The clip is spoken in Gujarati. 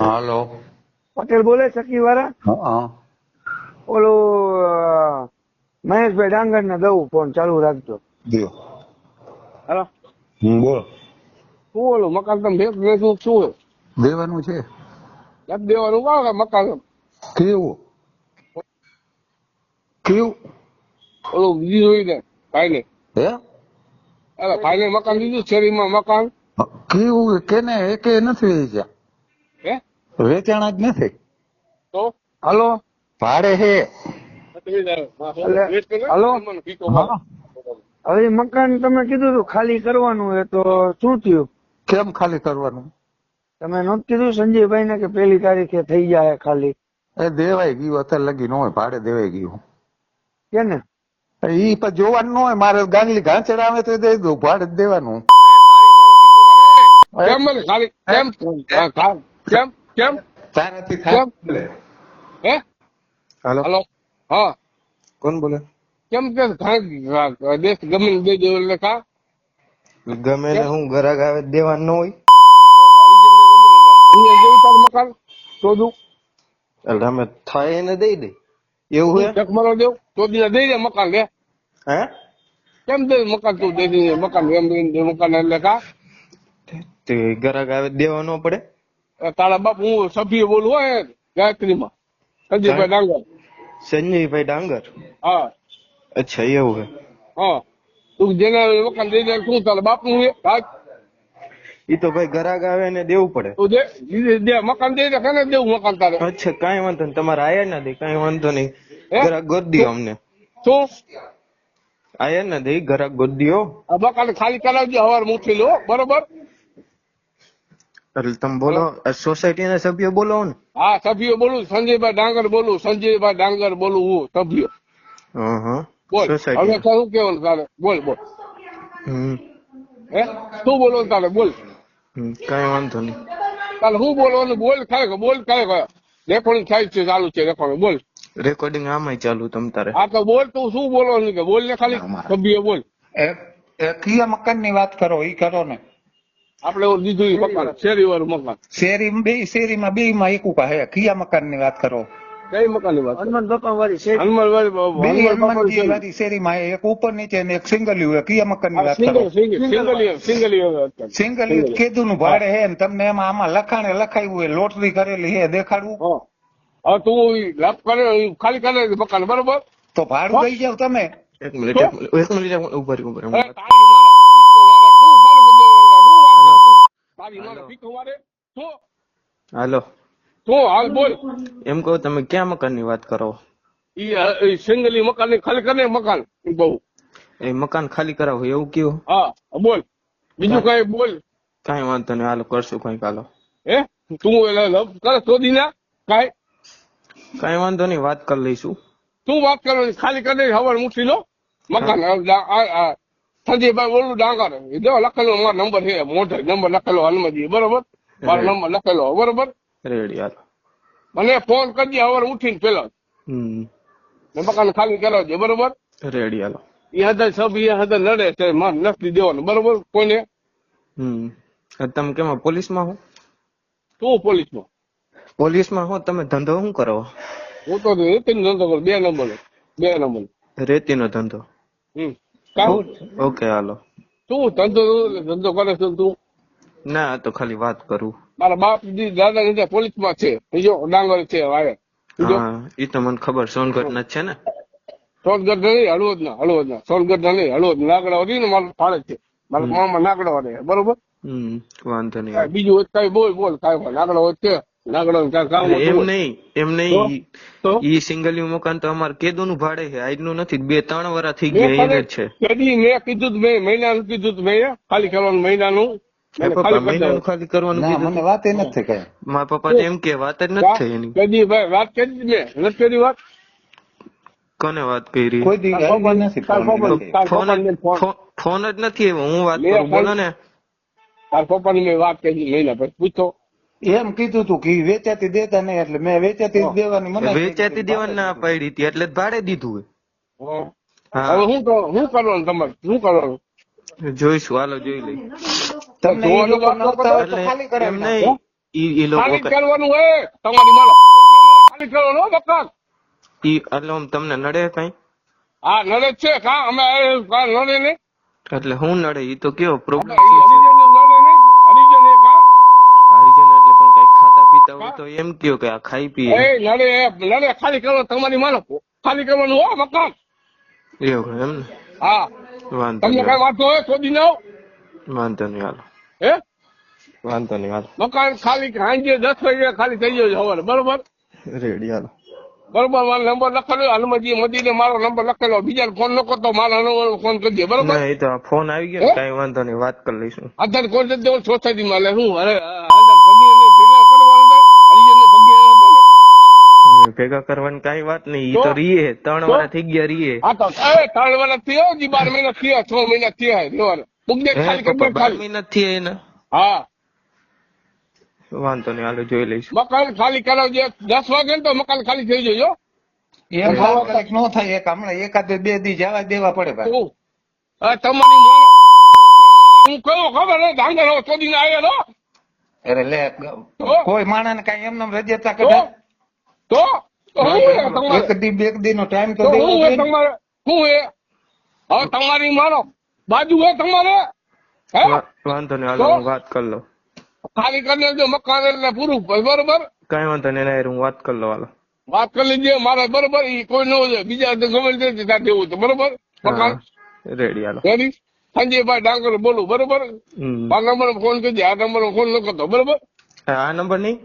હાલો. પટેલ બોલે સકી વાળા? ઓલો મહેશભાઈ ડાંગર ને દઉં ફોન ચાલુ રાખજો. હાલો. બોલ. શું ઓલું મકાન તમે ભેગ ભેગું શું દેવાનું છે. દેવાનું કાં મકાન. કેવું? કેવું? ઓલું બીજું જોઈ દે ભાઈ ને હે? અરે ભાઈ ને મકાન દીધું શેરીમાં મકાન. કેવું? કેને એકે નથી વેચ્યા વેચાણા જ નથી. તો? હલો? ભાડે હે. હલો? હવે મકાન તમે કીધું હતું ખાલી કરવાનું એ તો શું થયું? કેમ ખાલી કરવાનું? તમે નહોતું કીધું સંજયભાઈ ને કે પેલી તારીખે થઈ જાય ખાલી? એ દેવાઈ ગયું અત્યારે લગી ન હોય ભાડે દેવાઈ ગયું. કે ને ઈ પણ જોવાનું ન હોય મારે ગાંગલી ઘાંચડ આવે તો દઈ દઉં ભાડે જ દેવાનું. કેમ મને કેમ? કેમ? તારાથી કેમ? બોલે હે? હાલો. હાલો. હા. કોણ બોલે? કેમ કે દેશ ગમે ને દઈ દેવું એટલે કા ગમે ને હું ગરાગ આવે તો દેવાનું ન હોય. અહીંયા જેવું તાર મકાન શોધું. એટલે અમે થાય એને દઈ દઈ એવું હે? ચકમરો દેવ. શોધીને દઈ દે મકાન લે. હે? કેમ દે મકાન તું? દઈ દે મકાન એમ દે મકાન એટલે કા તે ગરાગ આવે તો દેવા ન પડે? તારા બાપ હું સભ્ય બોલું હોય ગાયત્રીમાં. સંજયભાઈ ડાંગર. સંજયભાઈ ડાંગર? હા. અચ્છા એવું હે. હા. તું જેને મકાન દઈ દે શું તારા બાપનું ઈ તો ભાઈ ગરાગ આવે ને દેવું પડે. તું દે દે મકાન દઈ દે કેને દેવું મકાન તારે? અચ્છા કાંઈ વાંધો નહીં તમારે આયા ના દે કાંઈ વાંધો નહીં? ગરાગ ગોત અમને. શું? આયા ના દે ગરાગ આ મકાન ખાલી કરાવજો હવાર મૂકી લો બરોબર? એટલે તમે બોલો સોસાયટી ના સભ્ય બોલો ને. હા સભ્યો બોલું સંજયભાઈ ડાંગર બોલું સંજયભાઈ ડાંગર બોલું હું સભ્ય. હા હા બોલ હવે શું કેવું તારે? બોલ બોલ. હે? શું બોલો તારે? બોલ. કઈ વાંધો નહીં. તારે શું બોલવાનું? બોલ ખરેખર બોલ ખરેખર રેકોર્ડિંગ થાય છે ચાલુ છે રેકોર્ડિંગ બોલ. રેકોર્ડિંગ આમાંય ચાલુ તમ તારે. આ તો બોલ તું શું બોલવાનું કે બોલ ને ખાલી સભ્ય બોલ. એ કિયા મકાનની વાત કરો ઈ કરો ને. આપણે લીધું મકાન શેરી વાળું મકાન. શેરી બે શેરીમાં બે માં એક ઊભા હે. કયા મકાનની વાત કરો? કઈ મકાનની વાત હનુમાન બાપા વાળી વાળી હનુમાન વાળી શેરી માં એક ઉપર નીચે ને એક સિંગલ યુ કયા મકાનની વાત single U single U single U કીધું નું ભાડે હે. ને તમને એમાં આમાં લખાણે લખાયું હોય લોટરી કરેલી હે. દેખાડવું? હા. તું લાભ કરે ખાલી કરે મકાન બરોબર? તો ભાડું દઈ જાવ તમે. એક મિનિટ એક મિનિટ ઊભા રહી, ઊભા રહી. અરે તારી માને પીકો મારે શું બારે બધે ઓલા શું વાત કરે તું? તારી માને પીકો મારે શું હાલો. તો હાલ બોલ. એમ કહો તમે ક્યાં મકાનની વાત કરો? ઈ સિંગલી મકાનની ખાલી કરે મકાન. બહુ. એ મકાન ખાલી કરાવો એવું કયું? હા બોલ. બીજું કઈ બોલ. કઈ વાંધો નહીં હાલો કરશું કઈ હાલો. હે? તું કરે શોધી ના કઈ? કઈ વાંધો નહીં વાત કરી લઈશું. તું વાત કરવાની ખાલી કરી હવાર મૂકી લો. મકાન સંજયભાઈ બોલું ડાંગર. લખેલો મારો નંબર છે મોઢે નંબર લખેલો હનુમાનજી બરોબર? મારો નંબર લખેલો બરોબર? Ready hello. મને ફોન કરજે હવાર ઉઠીને પેલા. હમ. ને મકાન ખાલી કરાવજે બરોબર? રેડી હાલો. એ હદર સબ એ હદર લડે છે મારે નથી દેવાનું બરોબર? કોને હમ. હવે તમે કેમાં પોલીસમાં હો? તું પોલીસમાં? પોલીસમાં હો તમે ધંધો શું કરો? હું તો રેતી ધંધો કરું બે નંબર બે નંબર રેતીનો ધંધો. હમ? Okay hello. તું ધંધો ધંધો કરે છે તું? ના તો ખાલી વાત કરું. મારા બાપ દાદા દાદા પોલીસમાં છે. બીજો ડાંગર છે બીજો? ઈ તો મને ખબર સોનગઢ ના છે ને? સોનગઢ નહીં હળવદ ના હળવદ ના સોનગઢ ના નહીં હળવદ નાગડા વધી ને મારો ફાળે છે. મારા મામા નાગડા વધે બરોબર? હમ વાંધો નહીં. બીજું હોય કઈ બોલ બોલ કાંઈ નાગડા હોય છે. નાગડા કાંઈ કામ એમ નહીં એમ? નહીં. ઈ- તો? યુ સિંગલ મકાન તો અમારે કેદુ નું ભાડે છે. આજનું નથી બે ત્રણ વર્ષ થઈ ગયા છે. કદી મેં કીધું મેં મહિના નું કીધું મેં ખાલી કરવાનું એ અને પપ્પા ખાલી કરવાનું મને વાત એ નથી કઈ મારા પપ્પા એમ કે વાત જ નથી થઈ એની. કદી ભાઈ વાત કરી જ નથી કરી વાત? કોને વાત કરી? કોઈ દી નથી ફોન જ ફોન. ફો- ફોન જ નથી હું વાત કરું? બોલો ને. તાર પપ્પા ની વાત કરી લઈને પછી. પૂછો. એમ કીધું તું કે વેચાતી દેતા નહીં એટલે મેં વેચાતી દેવાની મને વેચાતી દેવાની ના પાડી હતી એટલે જ ભાડે દીધું હં. હા. હવે હું કરો? શું કરવાનું તમારે? શું કરવાનું? જોઈશું. હાલો જોઈ લઈ તમને તો નડે કઈ? હા નડે છે કા અમે નડે નહીં. એટલે હું નડે? ઈ તો કયો પ્રોબ્લેમ શું છે? હરિજનને નડે નહીં હરિજન એક હા હરિજન એટલે પણ કઈ ખાતા પીતા હોય તો એમ કયો કે આ ખાઈ પીએ. એ નડે નડે ખાલી કરવાનું તમારી માનો ખાલી કરવાનું હો મકાન એવું એમ ને? હા. વાંધો તમને કઈ વાંધો હોય શોધી નાવ. વાંધો નહીં હાલો. હે? વાંધો નહીં વાંધો મકાન ખાલી સાંજે દસ વાગે ખાલી થઈ જાય સવારે બરોબર? Ready hello. બરોબર મારો નંબર લખેલો હનુમાનજી મોદીને મારો નંબર લખેલો. બીજા ફોન ન કરતો મારો નંબર ફોન કરજે બરોબર? એ તો ફોન આવી ગયો કઈ વાંધો નહીં વાત કરી લઈશું. આધાર કોડ જ સોસાયટી માં એટલે હું અરે ભેગા કરવાનું કઈ વાત નહીં ઈ તો? રીએ ત્રણ વાળા થઈ ગયા રીએ. આ તો ત્રણ વાર થયો બાર મહિના થયા છ મહિના થયા બુકડે ખાલી કરી ખાલી. નથી એના. હા. વાંધો નહીં હાલો જોઈ લઈશ. મકાન ખાલી કરાવજે. દસ વાગે તો મકાન ખાલી થઈ જજો એ ભાવ તાત્કાલિક નો થાય એક હમણાં એકાદ બે દી જવા દેવા પડે ભાઈ. તમારી હું કયો ખબર હે? ધાંગર હો ચોદીને આવેલો અરે લે કોઈ માણસ ને કઈ એમને રજતા તો કદાચ તો? તો એક દી બે દી નો ટાઈમ તો તો હું. તમારે? હું એ હવે તમારી માનો. બાજુ હોય તમારે? વાંધો નહીં હાલો હું વાત કરી લઉં. ખાલી કરી લેજો મકાન એટલે પૂરું બરોબર? કઈ વાંધો નહીં હું વાત કરી લઉં હાલો. વાત કરી લેજે મારે બરોબર એ કોઈ ન હોય બીજા ગમે તે દેવું તો બરોબર? મકાન? રેડી હાલો. રેડી? સંજયભાઈ ડાંગર બોલું બરોબર. આ નંબર ફોન કરજે આ નંબર ફોન ન કરતો બરોબર? આ નંબર નહીં?